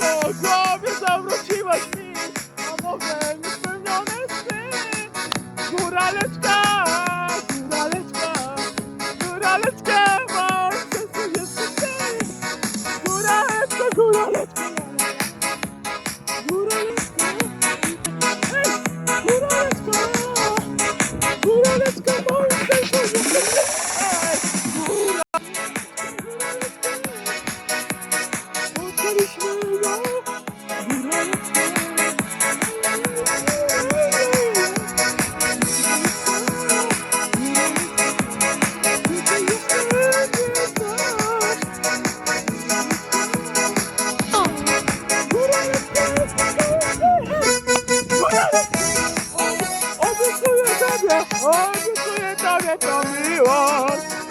po głowie zawróciłaś mi, a może niespełnione sny. Góraleczka, góraleczka, góraleczka, mam sercu jesteś ty. Góraleczka, góraleczka. Tobie, obiecuję tobie to miłość.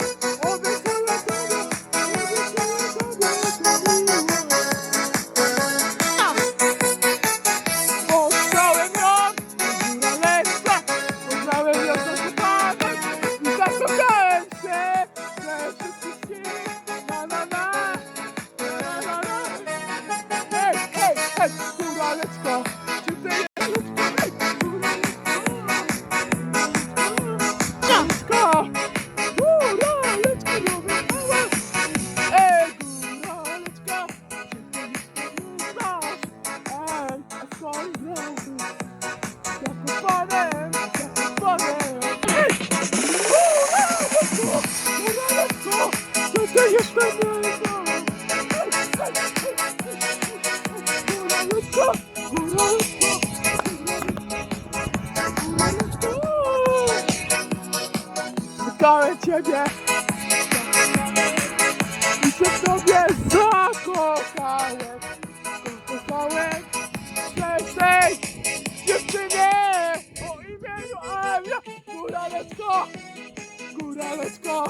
Spotkałem ciebie i się w tobie zakochałem. Góraleczko, góraleczko.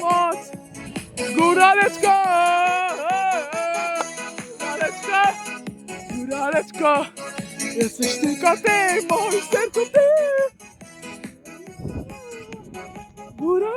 Moc. Góraleczko! Góraleczko! Góraleczko! Jesteś tylko ty, w moim sercu ty! Góraleczko!